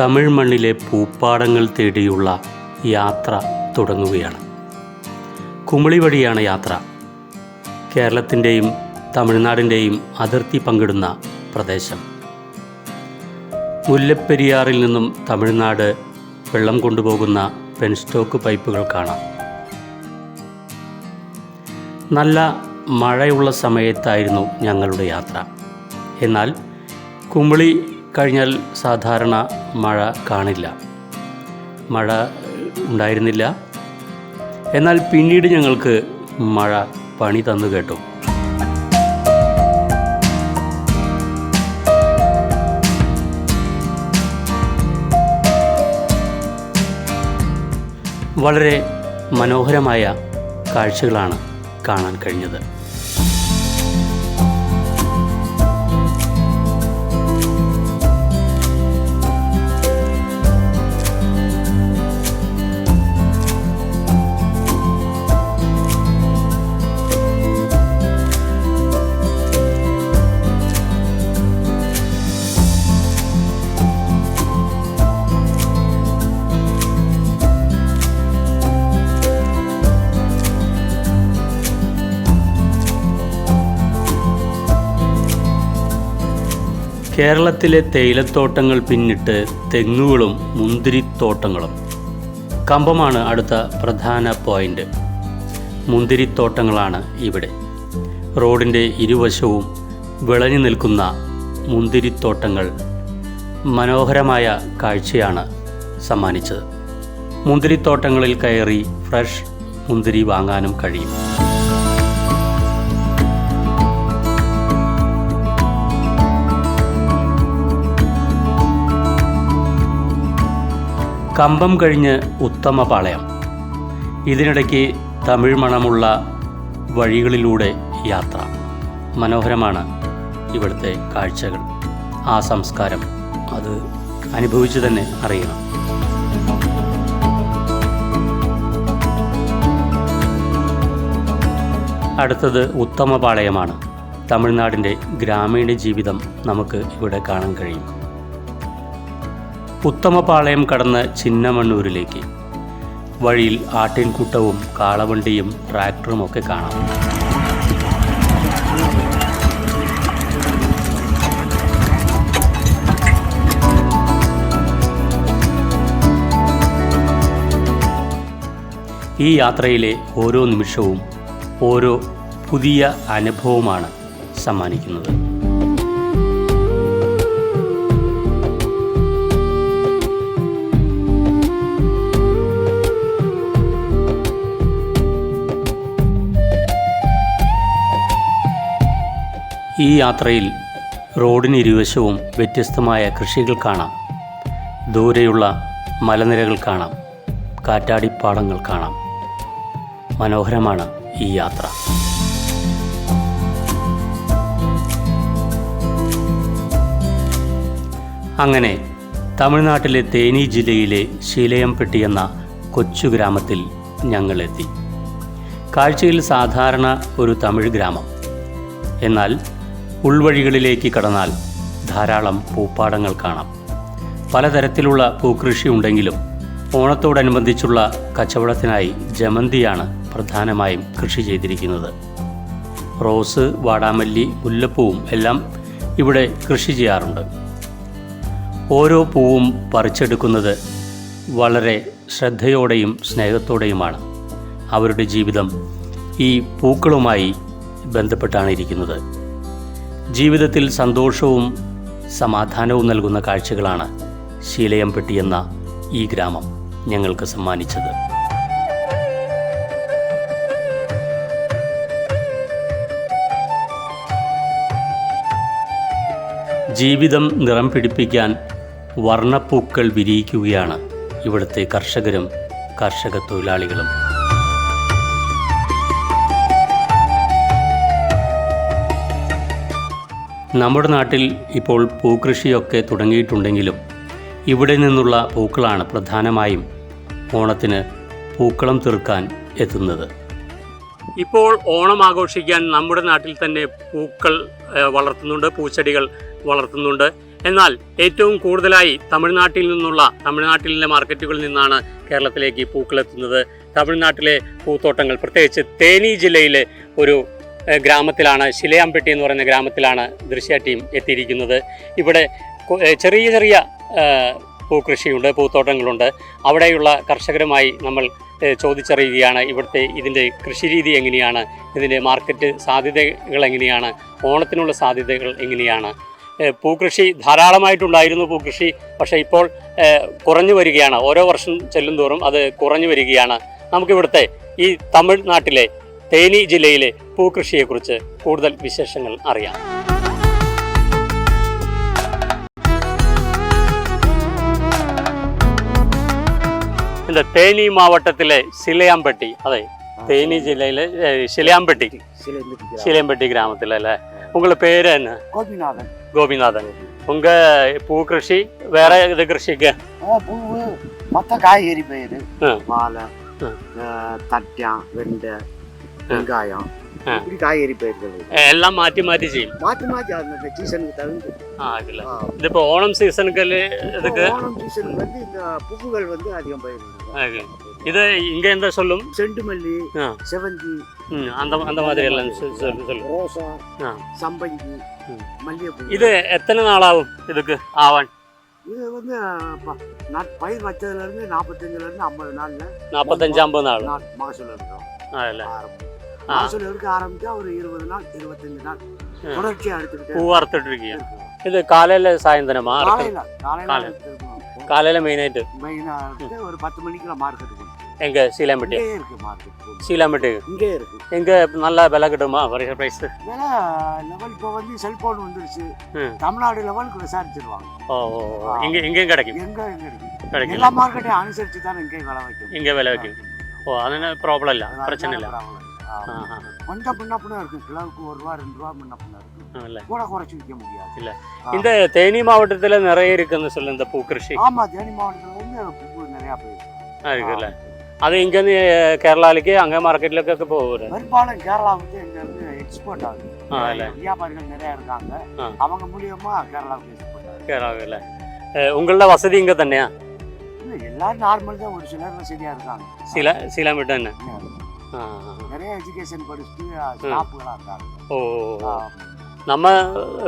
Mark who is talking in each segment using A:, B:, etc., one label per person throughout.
A: തമിഴ് മണ്ണിലെ പൂപ്പാടങ്ങൾ തേടിയുള്ള യാത്ര തുടങ്ങുകയാണ്. കുമളി വഴിയാണ് യാത്ര. കേരളത്തിന്റെയും തമിഴ്നാടിന്റെയും അതിർത്തി പങ്കിടുന്ന പ്രദേശം. മുല്ലപ്പെരിയാറിൽ നിന്നും തമിഴ്നാട് വെള്ളം കൊണ്ടുപോകുന്ന പെൻസ്റ്റോക്ക് പൈപ്പുകൾ കാണാം. നല്ല മഴയുള്ള സമയത്തായിരുന്നു ഞങ്ങളുടെ യാത്ര. എന്നാൽ കുമളി കഴിഞ്ഞാൽ സാധാരണ മഴ കാണില്ല. മഴ ഉണ്ടായിരുന്നില്ല. എന്നാൽ പിന്നീട് ഞങ്ങൾക്ക് മഴ പണി തന്നു കേട്ടു. വളരെ മനോഹരമായ കാഴ്ചകളാണ് കാണാൻ കഴിഞ്ഞത്. കേരളത്തിലെ തേയിലത്തോട്ടങ്ങൾ പിന്നിട്ട് തെങ്ങുകളും മുന്തിരിത്തോട്ടങ്ങളും. കമ്പമാണ് അടുത്ത പ്രധാന പോയിന്റ്. മുന്തിരിത്തോട്ടങ്ങളാണ് ഇവിടെ. റോഡിന്റെ ഇരുവശവും വിളഞ്ഞു നിൽക്കുന്ന മുന്തിരിത്തോട്ടങ്ങൾ മനോഹരമായ കാഴ്ചയാണ് സമ്മാനിച്ചത്. മുന്തിരിത്തോട്ടങ്ങളിൽ കയറി ഫ്രഷ് മുന്തിരി വാങ്ങാനും കഴിയും. കമ്പം കഴിഞ്ഞ് ഉത്തമപാളയം ഇതിനിടയ്ക്ക് തമിഴ് മണമുള്ള വഴികളിലൂടെ യാത്ര. മനോഹരമാണ് ഇവിടുത്തെ കാഴ്ചകൾ. ആ സംസ്കാരം അത് അനുഭവിച്ചു തന്നെ അറിയണം. അടുത്തത് ഉത്തമപാളയമാണ് തമിഴ്നാടിന്റെ ഗ്രാമീണ ജീവിതം നമുക്ക് ഇവിടെ കാണാൻ കഴിയും. ഉത്തമപാളയം കടന്ന് ചിന്നമണ്ണൂരിലേക്ക്. വഴിയിൽ ആട്ടിൻകൂട്ടവും കാളവണ്ടിയും ട്രാക്ടറും ഒക്കെ കാണാം. ഈ യാത്രയിലെ ഓരോ നിമിഷവും ഓരോ പുതിയ അനുഭവമാണ് സമ്മാനിക്കുന്നത്. ഈ യാത്രയിൽ റോഡിന് ഇരുവശവും വ്യത്യസ്തമായ കൃഷികൾ കാണാം. ദൂരെയുള്ള മലനിരകൾ കാണാം. കാറ്റാടിപ്പാടങ്ങൾ കാണാം. മനോഹരമാണ് ഈ യാത്ര. അങ്ങനെ തമിഴ്നാട്ടിലെ തേനി ജില്ലയിലെ ശീലയംപെട്ടി എന്ന കൊച്ചു ഗ്രാമത്തിൽ ഞങ്ങളെത്തി. കാഴ്ചയിൽ സാധാരണ ഒരു തമിഴ് ഗ്രാമം. എന്നാൽ ഉൾവഴികളിലേക്ക് കടന്നാൽ ധാരാളം പൂപ്പാടങ്ങൾ കാണാം. പലതരത്തിലുള്ള പൂക്കൃഷി ഉണ്ടെങ്കിലും ഓണത്തോടനുബന്ധിച്ചുള്ള കച്ചവടത്തിനായി ജമന്തിയാണ് പ്രധാനമായും കൃഷി ചെയ്തിരിക്കുന്നത്. റോസ് വാടാമല്ലി മുല്ലപ്പൂവും എല്ലാം ഇവിടെ കൃഷി ചെയ്യാറുണ്ട്. ഓരോ പൂവും പറിച്ചെടുക്കുന്നത് വളരെ ശ്രദ്ധയോടെയും സ്നേഹത്തോടെയുമാണ്. അവരുടെ ജീവിതം ഈ പൂക്കളുമായി ബന്ധപ്പെട്ടാണ് ഇരിക്കുന്നത്. ജീവിതത്തിൽ സന്തോഷവും സമാധാനവും നൽകുന്ന കാഴ്ചകളാണ് ശീലയംപെട്ടി എന്ന ഈ ഗ്രാമം ഞങ്ങൾക്ക് സമ്മാനിച്ചത്. ജീവിതം നിറം പിടിപ്പിക്കാൻ വർണപ്പൂക്കൾ വിരിയിക്കുകയാണ് ഇവിടുത്തെ കർഷകരും കർഷക തൊഴിലാളികളും നമ്മുടെ നാട്ടിൽ ഇപ്പോൾ പൂക്കൃഷിയൊക്കെ തുടങ്ങിയിട്ടുണ്ടെങ്കിലും ഇവിടെ നിന്നുള്ള പൂക്കളാണ് പ്രധാനമായും ഓണത്തിന് പൂക്കളം തീർക്കാൻ എത്തുന്നത്. ഇപ്പോൾ ഓണം ആഘോഷിക്കാൻ നമ്മുടെ നാട്ടിൽ തന്നെ പൂക്കൾ വളർത്തുന്നുണ്ട് പൂച്ചെടികൾ വളർത്തുന്നുണ്ട്. എന്നാൽ ഏറ്റവും കൂടുതലായി തമിഴ്നാട്ടിൽ നിന്നുള്ള തമിഴ്നാട്ടിലെ മാർക്കറ്റുകളിൽ നിന്നാണ് കേരളത്തിലേക്ക് പൂക്കൾ എത്തുന്നത്. തമിഴ്നാട്ടിലെ പൂത്തോട്ടങ്ങൾ പ്രത്യേകിച്ച് തേനി ജില്ലയിലെ ഒരു ഗ്രാമത്തിലാണ് ശിലയാമ്പെട്ടി എന്ന് പറയുന്ന ഗ്രാമത്തിലാണ് ദൃശ്യ ടീം എത്തിയിരിക്കുന്നത്. ഇവിടെ ചെറിയ ചെറിയ പൂക്കൃഷിയുണ്ട് പൂത്തോട്ടങ്ങളുണ്ട്. അവിടെയുള്ള കർഷകരുമായി നമ്മൾ ചോദിച്ചറിയുകയാണ് ഇവിടുത്തെ ഇതിന്റെ കൃഷിരീതി എങ്ങനെയാണ് ഇതിന്റെ മാർക്കറ്റ് സാധ്യതകൾ എങ്ങനെയാണ് ഓണത്തിനുള്ള സാധ്യതകൾ എങ്ങനെയാണ്. പൂക്കൃഷി ധാരാളമായിട്ടുണ്ടായിരുന്നു പൂക്കൃഷി പക്ഷേ ഇപ്പോൾ കുറഞ്ഞു വരികയാണ്. ഓരോ വർഷം ചെല്ലും തോറും അത് കുറഞ്ഞു വരികയാണ്. നമുക്കിവിടുത്തെ ഈ തമിഴ്നാട്ടിലെ തേനി ജില്ലയിലെ പൂക്കൃഷിയെക്കുറിച്ച് കൂടുതൽ വിശേഷങ്ങൾ അറിയാം இந்த தேனி மாவட்டத்திலே சிலையாம்பட்டி அதே தேனி ജില്ലയിലെ ഏഹ്, ശിലയാമ്പട്ടി ശിലയമ്പട്ടി ഗ്രാമത്തിലല്ലേ உங்கள பேர் என்ன
B: கோபிநாதன்
A: கோபிநாதன் உங்க பூ கிருஷி வேற இது கிருஷிக்கு
B: அதான் பூவு மற்ற காய்கறி பயிர்
A: ஆ.
B: வாழை
A: ஆ.
B: அஹ், தட்டியம் வெண்டை வெங்காயம். இப்படி காய்கறி பயிர்கள்.
A: எல்லாம் மாற்றி மாற்றி செய்யும்
B: மாற்றி மாற்றி அந்த சீசனுக்கு தகுந்து
A: ஆ இதுல
B: ஆ,
A: இது இப்போ ஓணம் சீசனுக்கு இதுக்கு
B: ஓணம் சீசனுக்கு வந்து இந்த பூவுகள் வந்து அதிகம் பயிர்.
A: இது இங்க எந்த சொல்லும்
B: செண்டு மல்லி
A: ஆ.
B: செவந்தி
A: அந்த அந்த மாதிரி எல்லாம் சொல்லு
B: ரோசா. சம்பங்கி. மல்லிகைப்பூ
A: இது எத்தனை நாளாகும் இதுக்கு ஆவான்
B: இது வந்து நட்- பயிர் வச்சதுல இருந்து நாற்பத்தஞ்சுல இருந்து ஐம்பது நாள்ல
A: நாற்பத்தஞ்சு ஐம்பது நாள்
B: நாள் மகசூல் எடுக்கிறோம்
A: அதில்
B: ஆரம்பம். மகசூல் எடுக்க ஆரம்பிச்சா ஒரு இருபது நாள் இருபத்தஞ்சு நாள். தொடர்ச்சியா எடுத்துக்கிட்டே
A: பூ அறுத்துட்டு இருக்கீங்க. இது காலையில சாயந்தரமா?
B: காலையில காலையில.
A: காலையில. மெயினாயிட்டு
B: மெயினா ஒரு பத்து மணிக்குள்ள மார்க்கெட்டுக்கு
A: எங்க? சீலாம்பட்டி.
B: இங்கே இருக்கு மார்க்கெட்
A: சீலாம்பட்டி.
B: இங்கே இருக்கு.
A: எங்க? நல்லா விலை கிட்டுமா? வரைகிற ப்ரைஸ்
B: வேலை லெவல் இப்போ வந்து செல்போன் வந்துருச்சு. தமிழ்நாடு லெவலுக்கு விசாரிச்சிருவாங்க.
A: ஓ. இங்க இங்கேயும் கிடைக்கும்.
B: எங்க எங்க இருக்கு
A: கிடைக்கும்.
B: எல்லா மார்க்கெட்டையும் அனுசரிச்சு தான் இங்கே விலை வைக்கும்
A: இங்கே விலை வைக்கும் ஓ அதனால ப்ராப்ளம் இல்லை. பிரச்சனை இல்லை.
B: கொஞ்சம் முன்ன பின்ன இருக்கு கிலோவுக்கு ஒரு ரூபா ரெண்டு ரூபா முன்ன பின்ன இருக்கு
A: ஆ, இல்லை.
B: கூட குறைச்சி விற்க முடியாது.
A: இல்ல. இந்த தேனி மாவட்டத்துல நிறைய இருக்குன்னு சொல்லு இந்த பூக்கிருஷி
B: ஆமா தேனி மாவட்டத்துல வந்து பூ நிறைய போயிருக்கு.
A: இருக்குல்ல. அது இங்கேருந்து கேரளாலுக்கு அங்கே மார்க்கெட்லக்கு போகுது.
B: பெரும்பாலும் கேரளாவுக்கு இங்க இருந்து எக்ஸ்போர்ட் ஆகுது. வியாபாரிகள் நிறைய இருக்காங்க. அவங்க மூலியமா கேரளாவுக்கு எக்ஸ்போர்ட் ஆகுது.
A: கேரளாவில் உங்களோட வசதி இங்கே தண்ணியா?
B: எல்லாரும் நார்மல் தான் ஒரு சிலர் வசதியா இருக்காங்க.
A: சீல சீலாமிட்ட என்ன ஆ, ஆ.
B: நிறைய எஜுகேஷன் படிச்சுட்டு ஸ்டாஃப்களாக இருக்காங்க.
A: ஓ நம்ம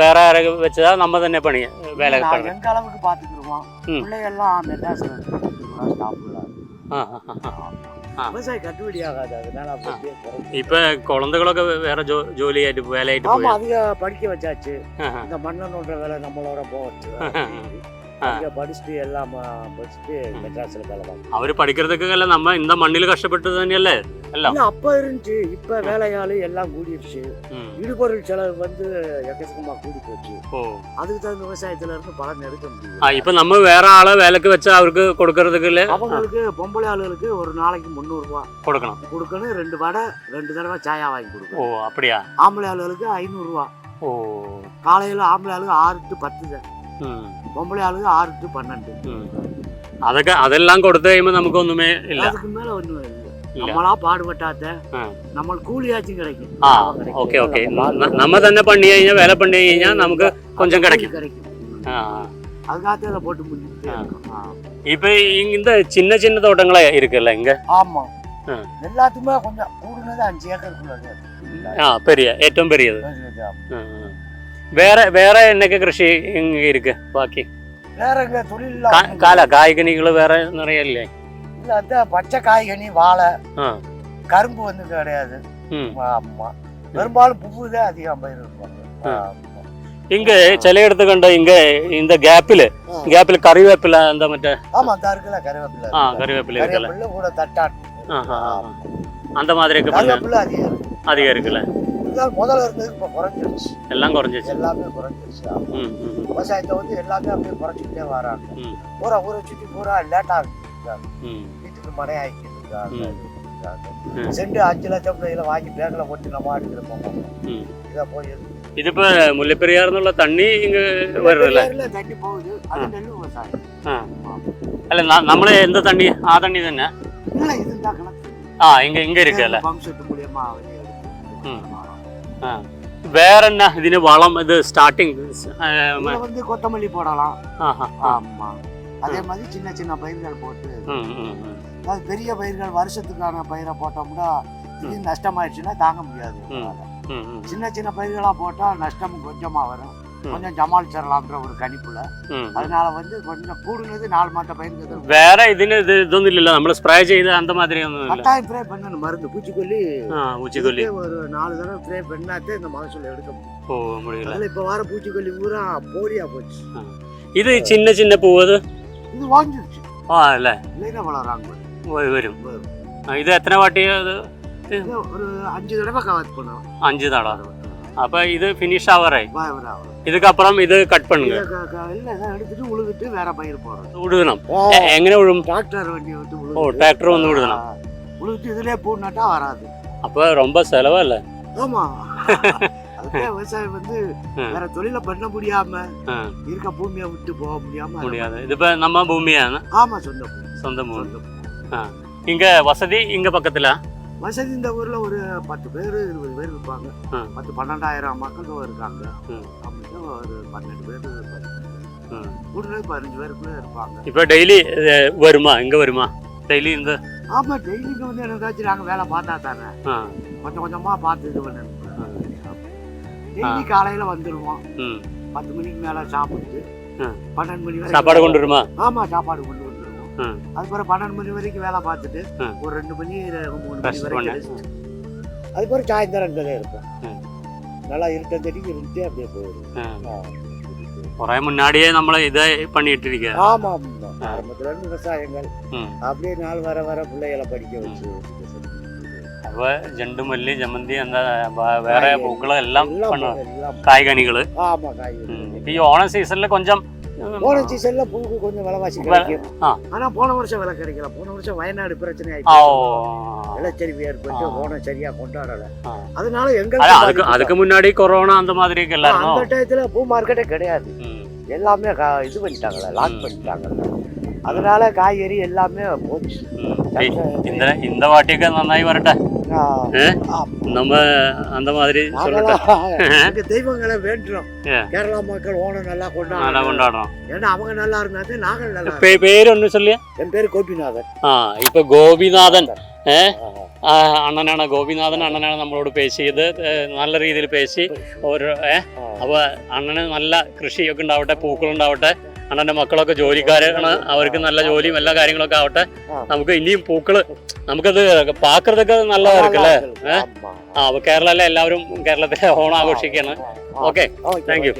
A: வேற யாராவது வச்சதா நம்ம தானே பண்ணி வேலை பண்ணி
B: எங்க அளவுக்கு
A: பார்த்துக்கிடுவோம்
B: பிள்ளைகள்லாம் மெட்ராஸில்
A: ஸ்டாஃப்களாக
B: விவசாயம் கட்டுப்படி
A: வேற ஜோ ஜோலியாയിട്ട് வேலையாയിട്ട്
B: ஆமாம் படிக்க வச்சாச்சு. இந்த மண்ணை வேலை நம்மளோட போச்சு. அங்கே படிச்சுட்டு എല്ലാം പഠിച്ചിട്ട് മെഡ്രാസിൽ വേല
A: അവർ പഠിക്കുന്നതൊക്കെ നമ്മ ഇന്ന മണ്ണിൽ കഷ്ടപ്പെട്ടത് തന്നെയല്ലേ
B: അല്ല அப்ப இருந்துச்சு. இப்ப வேலையாளு எல்லாம்
A: கூடிடுச்சு
B: இடுபொருள் செலவு வந்து எக்கச்சக்கமா கூடி போச்சு. அதுக்கு தகுந்த விவசாயத்துல இருந்து பலன் எடுக்க முடியும்
A: இப்ப நம்ம வேற ஆளை வேலைக்கு வச்சா அவருக்கு கொடுக்கறதுக்கு இல்ல?
B: அவங்களுக்கு பொம்பளை ஆளுகளுக்கு ஒரு நாளைக்கு முந்நூறு ரூபாய்
A: கொடுக்கணும்.
B: கொடுக்கணும். ரெண்டு வடை ரெண்டு தடவை சாயா வாங்கி கொடுக்கணும்.
A: ஓ அப்படியா?
B: ஆம்பளை ஆளுகளுக்கு ஐநூறு ரூபா
A: ஓ.
B: காலையில ஆம்பளை ஆளு ஆறு டு பத்து தான். பொம்பளை ஆளுக்கு ஆறு டு பன்னெண்டு
A: ഉം. അതൊക്കെ അതെല്ലാം കൊടുത്തു കഴിയുമ്പോ നമുക്കൊന്നുമേ ഇല്ല
B: அதுக்கு மேல ஒண்ணும் இல்லை
A: ഇല്ല
B: நம்மளா பாடுபட்டாத்த
A: ആ.
B: நம்ம கூலியாச்சும் கிடைக்கும்
A: ആ
B: லாபம் கிடைக்கும்.
A: ഓക്കെ ഓക്കെ
B: நம்ம பாடுபட்டா
A: നമ്മ തന്നെ പണി കഴിഞ്ഞാൽ വേല പണി കഴിഞ്ഞാൽ നമുക്ക് கொஞ்சம்
B: கூலி
A: கிடைக்கும்
B: கிடைக்கும்
A: ആ
B: அதுக்காக அதை போட்டு முடிச்சுட்டே
A: ஆ.
B: இருக்கும் ஆ.
A: இப்ப இந்த சின்ன சின்ன தோட்டங்களா இருக்குல்ல இங்க
B: ஆமா
A: ஆ.
B: எல்லாத்துக்குமே கொஞ்சம் கூடுனது அஞ்சு ஏக்கருக்குள்ளது
A: ആ പെരിയ ഏറ്റവും പെരിയത്
B: பெரியது, ஆமா.
A: ആ, ആ. வேற வேற என்னக்கு கிருஷி இங்க இருக்கு பாக்கி
B: வேற எங்க தொழில்
A: கால காய்கனிகள் வேற நிறைய இல்லையே
B: இல்ல அந்த பச்சை காய்கனி வாழை
A: ஆ.
B: கரும்பு வந்து கிடையாது
A: ம்.
B: ஆமா பெரும்பாலும் பூவு தான் அதிகம் பயிர் இருப்பாங்க
A: ஆ.
B: ஆமா.
A: இங்க சில இடத்து கண்ட இங்க இந்த கேப்பில்
B: ஆ.
A: கேப்பில் கறிவேப்பிலை அந்த மற்ற
B: ஆமா அந்த இருக்குல்ல கருவேப்பிலை
A: ஆ
B: இருக்குல்ல.
A: கறிவேப்பிலை இருக்குல்ல
B: கருவேப்பிலை கூட தட்டான்
A: ஆ, ஆ, ஆ. அந்த மாதிரி இருக்கு பண்ண
B: கருவேப்பிலை அதிகம் இருக்கு
A: அதிகம் இருக்குல்ல
B: இதுதான் முதல்ல இருந்தது இப்ப குறைஞ்சிருச்சு
A: எல்லாம் குறைஞ்சிச்சு
B: எல்லாமே குறைஞ்சிருச்சு ஆமா.
A: ம், ம், ம்,
B: விவசாயத்தை வந்து எல்லாமே அப்படியே குறைச்சிக்கிட்டே வராங்க
A: ம்.
B: பூரா ஊரை சுத்தி பூரா லேட்டா இருக்கு
A: ம்.
B: வீட்டுக்கு மனை ஆக்கிட்டு இருக்காங்க
A: ம்.
B: இருக்காங்க.
A: ம்.
B: செண்டு அஞ்சு லட்சம் பிள்ளைகளை வாங்கி பேங்க்ல போட்டு நம்ம அடிக்கிற போவோம்
A: ம்.
B: இதை போய்
A: ഇതിപ്പോ മുല്ലപ്പെരിയാർന്നുള്ള തണ്ണി ഇങ്ങ് വരുന്നില്ല
B: பேர்ல தண்ணி போகுது அது நெல் விவசாயம்
A: ആ അല്ല ന- നമ്മള് എന്ത് തണ്ണി ആ തണ്ണി തന്നെ
B: இல்ல இதுதான் கணக்கு
A: ആ ഇങ്ങ ഇങ്ങ ഇരിക്കല്ലേ
B: பம்ப் செட் மூலியமா வெளியே எடுத்து
A: ம்.
B: வரோம்.
A: ആ வேற என்ன ഇതിന് വളം ഇത് സ്റ്റാർട്ടിങ്
B: இதுல வந்து கொத்தமல்லி போடலாம் ஆமா அதே மாதிரி சின்ன சின்ன பயிர்கள் போட்டு அது பெரிய பயிர்கள் வருஷத்துக்கான பயிரை போட்டோம்னா திடீர்னு நஷ்டமாயிடுச்சுன்னா தாங்க முடியாது
A: ம்.
B: சின்ன சின்ன பயிர்களா போட்டா நஷ்டம் கொஞ்சமா வரும் கொஞ்சம் சமாளிச்சிடலாம்ன்ற ஒரு கணிப்புல அதனால வந்து கொஞ்சம் கூடுனது நாலு மாட்ட பயிர்கள்
A: വേറെ ഇതിന് ഇത് ഇതൊന്നും ഇല്ലല്ലോ നമ്മൾ സ്പ്രേ ചെയ്ത് അന്ത മാതിരി ഒന്നും ഇല്ല
B: கட்டாயம் ஸ்ப்ரே பண்ணணும் மருந்து பூச்சிக்கொல்லி
A: ആ ഊച്ചിക്കൊല്ലി
B: இதுக்கே ஒரு நாலு தடவை ஸ்ப்ரே பண்ணாதே இந்த மகசூல் எடுக்க முடியும்
A: ഓ മുടിയില്ല
B: அதுல இப்ப வர பூச்சிக்கொல்லி பூரா போலியா போச்சு
A: ഇത് ചിന്ന ചിന്ന പൂവ് അത്
B: இது வாங்கிடுச்சு
A: ആ അല്ലേ
B: இல்லைன்னா வளராங்க
A: വ- വരും
B: வரும்.
A: ആ, ഇത് എത്ര വാട്ടി അത്
B: இது ஒரு அஞ்சு தடவை கவர் பண்ணுவோம்
A: അഞ്ച് തട അപ്പൊ ഇത് ഫിനിഷ് ആവാറായി
B: வ- வரும்.
A: இதுக்கப்புறம் இது கட் பண்ணுங்க.
B: அடிச்சுட்டு உழுதுட்டு வேற பயிர்
A: போடுறது. உழுதுனா எங்கே உழும்
B: டிராக்டர் வண்டி
A: வந்து
B: ஓ
A: டிராக்டர் வந்து உழுதுனா
B: உழுதுட்டு இதுலேயே பூ நட்டா வராது.
A: அப்போ ரொம்ப செலவா
B: இல்லை? ஆமாம் விவசாயம் வந்து வேற தொழில பண்ண முடியாம இருக்க பூமியை விட்டு போக முடியாம
A: முடியாது. இது இப்போ நம்ம
B: பூமியா ஆமாம் சொந்த பூமி. சொந்த பூமி.
A: இங்கே வசதி இங்கே பக்கத்தில்?
B: வசதி இந்த ஊர்ல ஒரு பத்து பேர் இருபது பேர் இருப்பாங்க. பத்து பன்னெண்டாயிரம் மக்கள் இருக்காங்க. அப்படின்னா ஒரு பன்னெண்டு பேர்
A: ம்.
B: கூடுதல் பதினஞ்சு பேருக்குள்ள இருப்பாங்க
A: இப்ப டெய்லி வருமா இங்க வருமா டெய்லி இந்த
B: ஆமா டெய்லிக்கு வந்து எனக்காச்சும் நாங்க வேலை பார்த்தா தானே கொஞ்சம் கொஞ்சமா பார்த்து இது பண்ண. டெய்லி காலையில வந்துருவோம்
A: ம்.
B: பத்து மணிக்கு மேல சாப்பிட்டு. பன்னெண்டு மணி வரை
A: சாப்பாடு கொண்டு வருமா
B: ஆமா சாப்பாடு கொண்டு. அதுக்கப்புறம் பன்னெண்டு மணி வரைக்கும் வேலை பார்த்துட்டு
A: ம்.
B: ஒரு ரெண்டு மணி ரெ- மூணு மணி
A: Rest
B: வரைக்கும்
A: பண்ணு.
B: rest. அதுக்கப்புறம் சாயந்தரம் இங்கே இருப்போம்
A: ம்.
B: நல்லா இருட்டத்தடிக்கு இருந்துட்டு அப்படியே போயிடும்
A: ஆ. குறை முன்னாடியே நம்மள இதை பண்ணிட்டு இருக்க
B: ஆமா ஆமா ஆரம்பத்துல இருந்து விவசாயங்கள்
A: ம்.
B: அப்படியே நாள் வர வர பிள்ளைகளை படிக்க வச்சு
A: അപ്പൊ ജണ്ടുമല്ലി ജമന്തി എന്താ വ- വേറെ
B: കായ്കറി.
A: പൂക്കള് എല്ലാം
B: எல்லாம்
A: பண்ண
B: எல்லாம்
A: കായ്കനികള്
B: ஆமா காய்கறி
A: ഉം. ഇപ്പൊ ഈ ഓണം സീസണില് കൊഞ്ചം
B: போன சீசன்ல பூவுக்கு கொஞ்சம் விலைவாசி கிடைக்கும். ஆனா போன வருஷம் விலை கிடைக்கல. போன வருஷம் வயநாடு பிரச்சனை ஆயிடுச்சு. விலைச்சரிவு ஏற்பட்டு போன சரியா கொண்டாடல. அதனால எங்க
A: அதுக்கு முன்னாடி கொரோனா அந்த மாதிரி
B: அந்த டயத்துல பூ மார்க்கெட்டே கிடையாது. எல்லாமே இது பண்ணிட்டாங்கல்ல லாக் பண்ணிட்டாங்கல்ல. அதனால காய்கறி எல்லாமே போச்சு.
A: இந்த இந்த
B: வாட்டிக்கு
A: நன்னாய்
B: வரட்டேன்
A: நம்ம அந்த மாதிரி
B: சொல்லட்டோம் தெய்வங்களை வேண்டுறோம். கேரளா மக்கள் ஓணம் நல்லா கொண்டாடுறோம்
A: கொண்டாடுறோம்.
B: ஏன்னா அவங்க நல்லா இருந்தாது நாங்கள் நல்லா
A: பேர் ஒன்று சொல்லியா?
B: என் பேர் கோபிநாதன். ஆ
A: இப்போ கோபிநாதன். അണ്ണനാണ് ഗോപിനാഥൻ അണ്ണനാണ് നമ്മളോട് പേശിയത് നല്ല രീതിയിൽ പേശി ഒരു അപ്പോൾ അണ്ണന് നല്ല കൃഷിയൊക്കെ ഉണ്ടാവട്ടെ പൂക്കളുണ്ടാവട്ടെ. അണ്ണന്റെ മക്കളൊക്കെ ജോലിക്കാരാണ്. അവർക്ക് നല്ല ജോലിയും എല്ലാ കാര്യങ്ങളൊക്കെ ആവട്ടെ. നമുക്ക് ഇനിയും പൂക്കൾ നമുക്കത്
B: പാക്കൃതൊക്കെ
A: നല്ലതായിരിക്കും അല്ലേ
B: ഏഹ്
A: ആ കേരളത്തിലെ എല്ലാവരും കേരളത്തിലെ ഓണം
B: ആഘോഷിക്കുകയാണ്
A: ഓക്കെ
B: താങ്ക് യു